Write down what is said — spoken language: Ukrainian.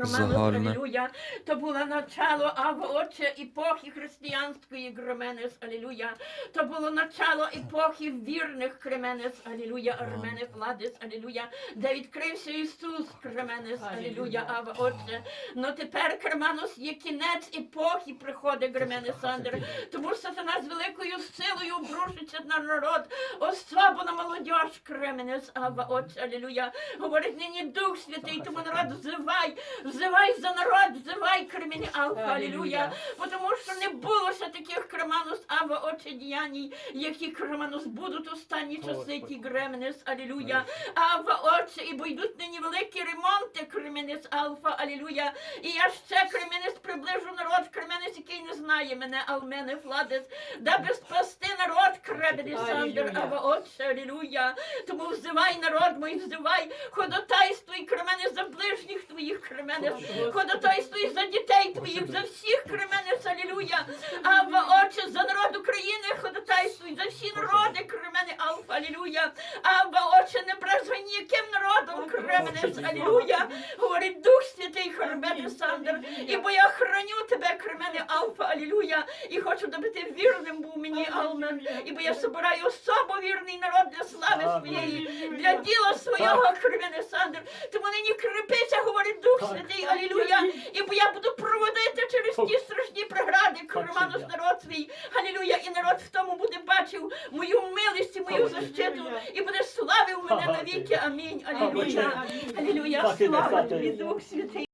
Загальне. алілуя. То було начало, а в отче епохи християнської Громенес, алілуя. То було начало епохи вірних Кременес, алілуя, Арменес, Владис, алілуя, де відкрився Ісус, Кременес, алілуя, а в отче. Ну тепер Креманус є кінець епохи приходить Гременесандр, тому що сатана з великою силою обрушиться на народ, особо на молодіж Кременес, а в отче, алілуя. Говорить нині Дух Святий, тому народ взивай, взивай за народ, взивай алілуя. Бо Тому що не було ще таких Креманус Ава очі діяній, які Креманус будуть останні часи ті Гременес, алілуя. Ава очі, і бо йдуть нині великі ремонти Кременес Алфа, алілуя. І я ще Кременес приближу народ, Кременес, який не знає мене, Алмене Фладес, даби спасти народ Кременес Сандер. Ава очі, алілуя. Тому взивай народ мой, взивай, ходатайствуй Кременес за ближніх твоїх Кременес, ходатайствуй за дітей твоїх, за всіх Кременес, алілуя. Ава, Отче, за народ України ходатайствуй, за всі народи Кремени, Алфа, алілуя. Ава, Отче, не бразгай ніяким народом Кременес, алілуя. Говорить Дух Святий, Хербете Сандер, і бо я храню тебе, Кремени, Алфа, алілуя, і хочу, аби ти вірним був мені, Алмен, і бо я собираю особо вірний народ для слави своєї, для діла свого, Кремени, Сандер. Тому нині крепися, говорить Дух Святий, алілуя, і бо я буду проводити через ті страшні прегради, Корманус народ свій, алілуя, і народ в тому буде бачив мою милість і мою защиту, і буде славив мене навіки, амінь, алілуя, алілуя, слава тобі. Дух Святий.